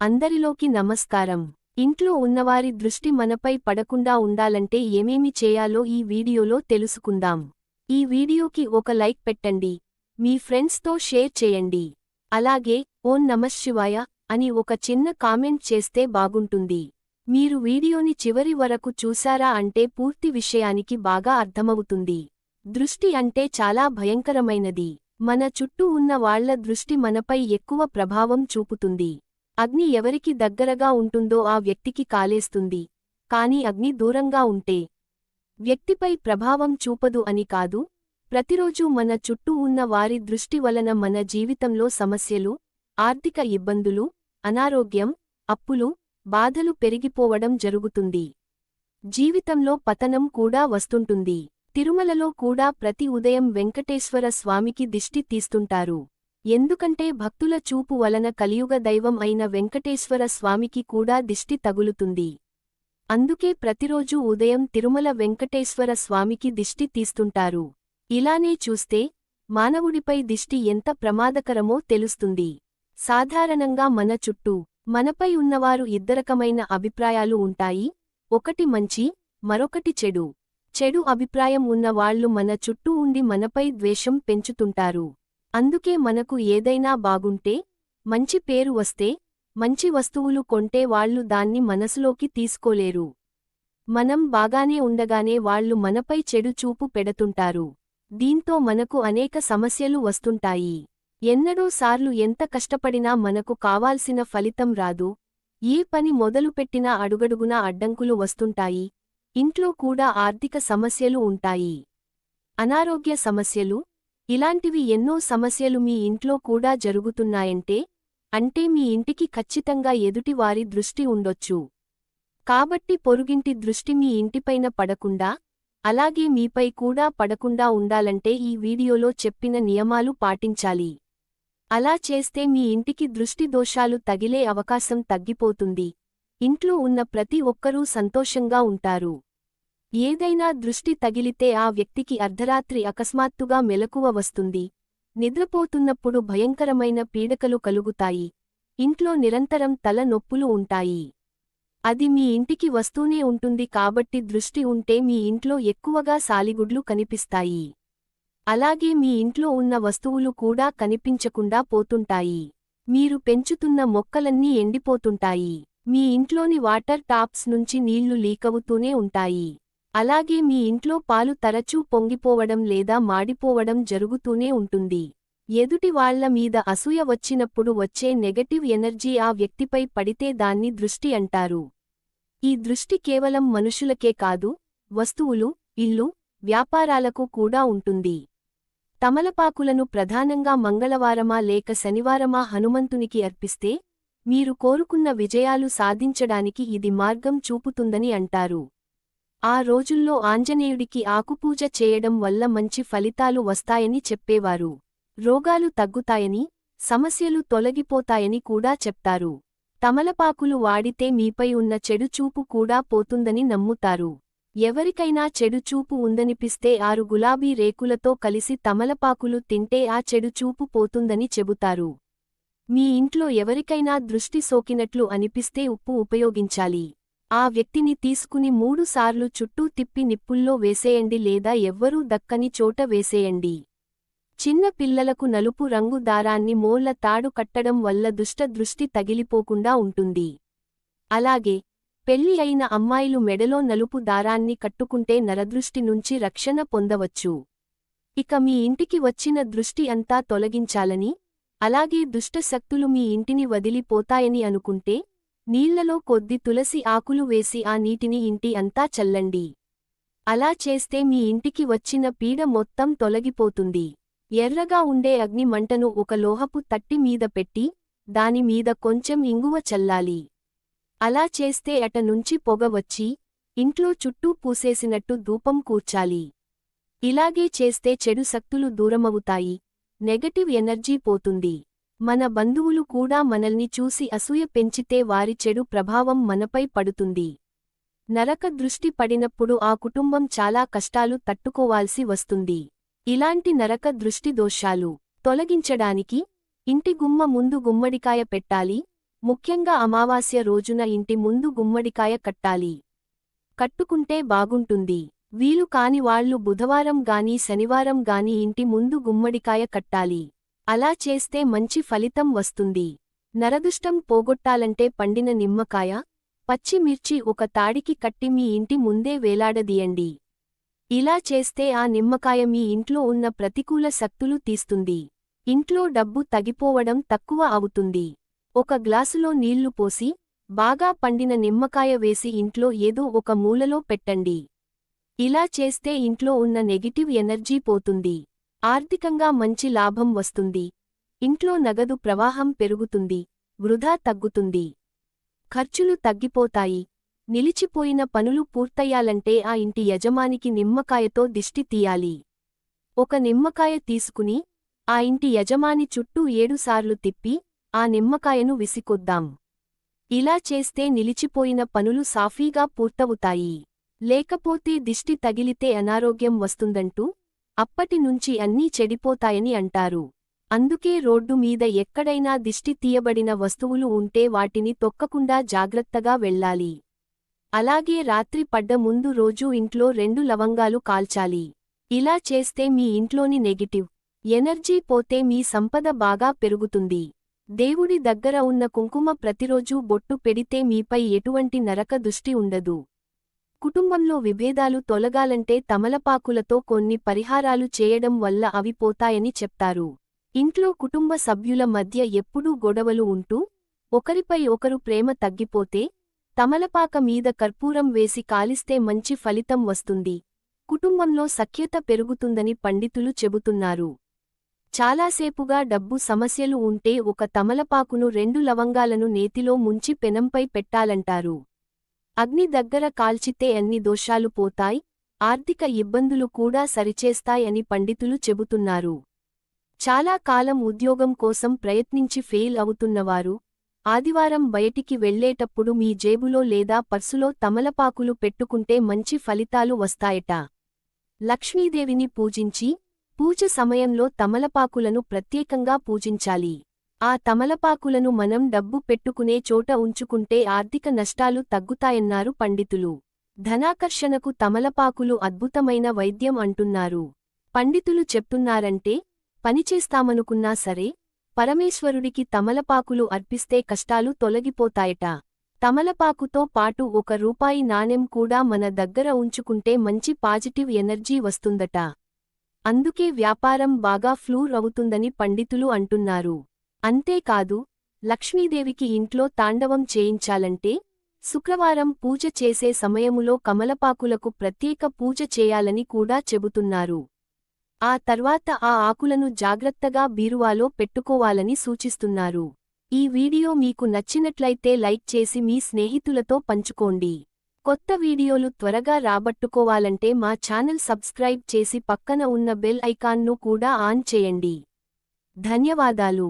అందరిలోకి నమస్కారం. ఇంట్లో ఉన్నవారి దృష్టి మనపై పడకుండా ఉండాలంటే ఏమేమి చేయాలో ఈ వీడియోలో తెలుసుకుందాం. ఈ వీడియోకి ఒక లైక్ పెట్టండి. మీ ఫ్రెండ్స్తో షేర్ చేయండి. అలాగే ఓం నమశివాయ అని ఒక చిన్న కామెంట్ చేస్తే బాగుంటుంది. మీరు వీడియోని చివరి వరకు చూశారా అంటే పూర్తి విషయానికి బాగా అర్థమవుతుంది. దృష్టి అంటే చాలా భయంకరమైనది. మన చుట్టూ ఉన్న వాళ్ళ దృష్టి మనపై ఎక్కువ ప్రభావం చూపుతుంది. అగ్ని ఎవరికి దగ్గరగా ఉంటుందో ఆ వ్యక్తికి కాలేస్తుంది. కాని అగ్ని దూరంగా ఉంటే వ్యక్తిపై ప్రభావం చూపదు అని కాదు. ప్రతిరోజూ మన చుట్టూ ఉన్న వారి దృష్టి వలన మన జీవితంలో సమస్యలు ఆర్థిక ఇబ్బందులు అనారోగ్యం అప్పులు బాధలు పెరిగిపోవడం జరుగుతుంది. జీవితంలో పతనం కూడా వస్తుంటుంది. తిరుమలలో కూడా ప్రతి ఉదయం వెంకటేశ్వర స్వామికి దిష్టి తీస్తుంటారు. ఎందుకంటే భక్తుల చూపు వలన కలియుగ దైవం అయిన వెంకటేశ్వర స్వామికి కూడా దిష్టి తగులుతుంది. అందుకే ప్రతిరోజూ ఉదయం తిరుమల వెంకటేశ్వర స్వామికి దిష్టి తీస్తుంటారు. ఇలానే చూస్తే మానవుడిపై దిష్టి ఎంత ప్రమాదకరమో తెలుస్తుంది. సాధారణంగా మన చుట్టూ మనపై ఉన్నవారు ఇద్దరకమైన అభిప్రాయాలు ఉంటాయి. ఒకటి మంచి మరొకటి చెడు. చెడు అభిప్రాయం ఉన్నవాళ్ళు మన చుట్టూ ఉండి మనపై ద్వేషం పెంచుతుంటారు. అందుకే మనకు ఏదైనా బాగుంటే మంచి పేరు వస్తే మంచి వస్తువులు కొంటే వాళ్ళు దాన్ని మనసులోకి తీసుకోలేరు. మనం బాగానే ఉండగానే వాళ్ళు మనపై చెడు చూపు పెడుతుంటారు. దీంతో మనకు అనేక సమస్యలు వస్తుంటాయి. ఎన్నడో సార్లు ఎంత కష్టపడినా మనకు కావాల్సిన ఫలితం రాదు. ఏ పని మొదలుపెట్టినా అడుగడుగునా అడ్డంకులు వస్తుంటాయి. ఇంట్లో కూడా ఆర్థిక సమస్యలు ఉంటాయి. అనారోగ్య సమస్యలు ఇలాంటివి ఎన్నో సమస్యలు మీ ఇంట్లో కూడా జరుగుతున్నాయంటే అంటే మీ ఇంటికి ఖచ్చితంగా ఎదుటివారి దృష్టి ఉండొచ్చు. కాబట్టి పొరుగింటి దృష్టి మీ ఇంటిపైన పడకుండా అలాగే మీపై కూడా పడకుండా ఉండాలంటే ఈ వీడియోలో చెప్పిన నియమాలు పాటించాలి. అలా చేస్తే మీ ఇంటికి దృష్టి దోషాలు తగిలే అవకాశం తగ్గిపోతుంది. ఇంట్లో ఉన్న ప్రతి ఒక్కరూ సంతోషంగా ఉంటారు. ఏదైనా దృష్టి తగిలితే ఆ వ్యక్తికి అర్ధరాత్రి అకస్మాత్తుగా మెలకువ వస్తుంది. నిద్రపోతున్నప్పుడు భయంకరమైన పీడకలు కలుగుతాయి. ఇంట్లో నిరంతరం తల నొప్పులు ఉంటాయి. అది మీ ఇంటికి వస్తూనే ఉంటుంది కాబట్టి దృష్టి ఉంటే మీ ఇంట్లో ఎక్కువగా సాలిగుడ్లు కనిపిస్తాయి. అలాగే మీ ఇంట్లో ఉన్న వస్తువులు కూడా కనిపించకుండా పోతుంటాయి. మీరు పెంచుతున్న మొక్కలన్నీ ఎండిపోతుంటాయి. మీ ఇంట్లోని వాటర్ టాప్స్ నుంచి నీళ్ళు లీకవుతూనే ఉంటాయి. అలాగే మీ ఇంట్లో పాలు తరచూ పొంగిపోవడం లేదా మాడిపోవడం జరుగుతూనే ఉంటుంది. ఎదుటి వాళ్ళ మీద అసూయ వచ్చినప్పుడు వచ్చే నెగటివ్ ఎనర్జీ ఆ వ్యక్తిపై పడితే దాన్ని దృష్టి అంటారు. ఈ దృష్టి కేవలం మనుషులకే కాదు వస్తువులు ఇల్లు వ్యాపారాలకు కూడా ఉంటుంది. తమలపాకులను ప్రధానంగా మంగళవారమా లేక శనివారమా హనుమంతునికి అర్పిస్తే మీరు కోరుకున్న విజయాలు సాధించడానికి ఇది మార్గం చూపుతుందని అంటారు. ఆ రోజుల్లో ఆంజనేయుడికి ఆకుపూజ చేయడం వల్ల మంచి ఫలితాలు వస్తాయని చెప్పేవారు. రోగాలు తగ్గుతాయని సమస్యలు తొలగిపోతాయని కూడా చెప్తారు. తమలపాకులు వాడితే మీపై ఉన్న చెడుచూపు కూడా పోతుందని నమ్ముతారు. ఎవరికైనా చెడుచూపు ఉందనిపిస్తే ఆరు గులాబీ రేకులతో కలిసి తమలపాకులు తింటే ఆ చెడుచూపు పోతుందని చెబుతారు. మీ ఇంట్లో ఎవరికైనా దృష్టి సోకినట్లు అనిపిస్తే ఉప్పు ఉపయోగించాలి. ఆ వ్యక్తిని తీసుకుని మూడుసార్లు చుట్టూ తిప్పి నిప్పుల్లో వేసేయండి లేదా ఎవ్వరూ దక్కని చోట వేసేయండి. చిన్న పిల్లలకు నలుపు రంగు దారాన్ని మోళ్ళ తాడు కట్టడం వల్ల దుష్ట దృష్టి తగిలిపోకుండా ఉంటుంది. అలాగే పెళ్ళి అయిన అమ్మాయిలు మెడలో నలుపు దారాన్ని కట్టుకుంటే నరదృష్టి నుంచి రక్షణ పొందవచ్చు. ఇక మీ ఇంటికి వచ్చిన దృష్టి అంతా తొలగించాలని అలాగే దుష్టశక్తులు మీ ఇంటిని వదిలిపోతాయని అనుకుంటే నీళ్ళలో కొద్ది తులసి ఆకులు వేసి ఆ నీటిని ఇంటి అంతా చల్లండి. అలా చేస్తే మీ ఇంటికి వచ్చిన పీడ మొత్తం తొలగిపోతుంది. ఎర్రగా ఉండే అగ్ని మంటను ఒక లోహపు తట్టి మీద పెట్టి దానిమీద కొంచెం ఇంగువ చల్లాలి. అలా చేస్తే అట నుంచి పొగ వచ్చి ఇంట్లో చుట్టూ పూసేసినట్టు ధూపం కూర్చాలి. ఇలాగే చేస్తే చెడు శక్తులు దూరమవుతాయి. నెగటివ్ ఎనర్జీ పోతుంది. మన బంధువులు కూడా మనల్ని చూసి అసూయ పెంచితే వారి చెడు ప్రభావం మనపై పడుతుంది. నరక దృష్టి పడినప్పుడు ఆ కుటుంబం చాలా కష్టాలు తట్టుకోవాల్సి వస్తుంది. ఇలాంటి నరక దృష్టి దోషాలు తొలగించడానికి ఇంటి గుమ్మ ముందు గుమ్మడికాయ పెట్టాలి. ముఖ్యంగా అమావాస్య రోజున ఇంటి ముందు గుమ్మడికాయ కట్టాలి. కట్టుకుంటే బాగుంటుంది. వీలు కానివాళ్ళు బుధవారం గాని శనివారం గాని ఇంటి ముందు గుమ్మడికాయ కట్టాలి. అలా చేస్తే మంచి ఫలితం వస్తుంది. నరదుష్టం పోగొట్టాలంటే పండిన నిమ్మకాయ పచ్చిమిర్చి ఒక తాడికి కట్టి మీ ఇంటి ముందే వేలాడదీయండి. ఇలా చేస్తే ఆ నిమ్మకాయ మీ ఇంట్లో ఉన్న ప్రతికూల శక్తులు తీస్తుంది. ఇంట్లో డబ్బు తగిపోవడం తక్కువ అవుతుంది. ఒక గ్లాసులో నీళ్ళు పోసి బాగా పండిన నిమ్మకాయ వేసి ఇంట్లో ఏదో ఒక మూలలో పెట్టండి. ఇలా చేస్తే ఇంట్లో ఉన్న నెగిటివ్ ఎనర్జీ పోతుంది. ఆర్థికంగా మంచి లాభం వస్తుంది. ఇంట్లో నగదు ప్రవాహం పెరుగుతుంది. వృధా తగ్గుతుంది. ఖర్చులు తగ్గిపోతాయి. నిలిచిపోయిన పనులు పూర్తయ్యాలంటే ఆ ఇంటి యజమానికి నిమ్మకాయతో దిష్టి తీయాలి. ఒక నిమ్మకాయ తీసుకుని ఆ ఇంటి యజమాని చుట్టూ ఏడుసార్లు తిప్పి ఆ నిమ్మకాయను విసికొద్దాం. ఇలా చేస్తే నిలిచిపోయిన పనులు సాఫీగా పూర్తవుతాయి. లేకపోతే దిష్టి తగిలితే అనారోగ్యం వస్తుందంటూ అప్పటినుంచి అన్నీ చెడిపోతాయని అంటారు. అందుకే రోడ్డు మీద ఎక్కడైనా దిష్టి తీయబడిన వస్తువులు ఉంటే వాటిని తొక్కకుండా జాగ్రత్తగా వెళ్ళాలి. అలాగే రాత్రి పడ్డ ముందు రోజూ ఇంట్లో రెండు లవంగాలు కాల్చాలి. ఇలా చేస్తే మీ ఇంట్లోని నెగిటివ్ ఎనర్జీ పోతే మీ సంపద బాగా పెరుగుతుంది. దేవుడి దగ్గర ఉన్న కుంకుమ ప్రతిరోజూ బొట్టు పెడితే మీపై ఎటువంటి నరక దృష్టి ఉండదు. కుటుంబంలో విభేదాలు తొలగాలంటే తమలపాకులతో కొన్ని పరిహారాలు చేయడం వల్ల అవి పోతాయని చెప్తారు. ఇంట్లో కుటుంబ సభ్యుల మధ్య ఎప్పుడూ గొడవలు ఉంటూ ఒకరిపై ఒకరు ప్రేమ తగ్గిపోతే తమలపాక మీద కర్పూరం వేసి కాలిస్తే మంచి ఫలితం వస్తుంది. కుటుంబంలో సఖ్యత పెరుగుతుందని పండితులు చెబుతున్నారు. చాలాసేపుగా డబ్బు సమస్యలు ఉంటే ఒక తమలపాకును రెండు లవంగాలను నేతిలో ముంచి పెనంపై పెట్టాలంటారు. అగ్ని దగ్గర కాల్చితే అన్ని దోషాలు పోతాయి ఆర్థిక ఇబ్బందులు కూడా సరిచేస్తాయని పండితులు చెబుతున్నారు. చాలా కాలం ఉద్యోగం కోసం ప్రయత్నించి ఫెయిల్ అవుతున్నవారు ఆదివారం బయటికి వెళ్ళేటప్పుడు మీ జేబులో లేదా పర్సులో తమలపాకులు పెట్టుకుంటే మంచి ఫలితాలు వస్తాయట. లక్ష్మీదేవిని పూజించి పూజ సమయంలో తమలపాకులను ప్రత్యేకంగా పూజించాలి. ఆ తమలపాకులను మనం డబ్బు పెట్టుకునే చోట ఉంచుకుంటే ఆర్థిక నష్టాలు తగ్గుతాయన్నారు పండితులు. ధనాకర్షణకు తమలపాకులు అద్భుతమైన వైద్యం అంటున్నారు. పండితులు చెప్తున్నారంటే పనిచేస్తామనుకున్నా సరే పరమేశ్వరుడికి తమలపాకులు అర్పిస్తే కష్టాలు తొలగిపోతాయట. తమలపాకుతో పాటు ఒక రూపాయి నాణెం కూడా మన దగ్గర ఉంచుకుంటే మంచి పాజిటివ్ ఎనర్జీ వస్తుందట. అందుకే వ్యాపారం బాగా ఫ్లూర్ అవుతుందని పండితులు అంటున్నారు. అంతేకాదు లక్ష్మీదేవికి ఇంట్లో తాండవం చేయించాలంటే శుక్రవారం పూజ చేసే సమయములో కమలపాకులకు ప్రత్యేక పూజ చేయాలని కూడా చెబుతున్నారు. ఆ తర్వాత ఆ ఆకులను జాగ్రత్తగా బీరువాలో పెట్టుకోవాలని సూచిస్తున్నారు. ఈ వీడియో మీకు నచ్చినట్లయితే లైక్ చేసి మీ స్నేహితులతో పంచుకోండి. కొత్త వీడియోలు త్వరగా రాబట్టుకోవాలంటే మా ఛానల్ సబ్స్క్రైబ్ చేసి పక్కన ఉన్న బెల్ ఐకాన్ను కూడా ఆన్ చేయండి. ధన్యవాదాలు.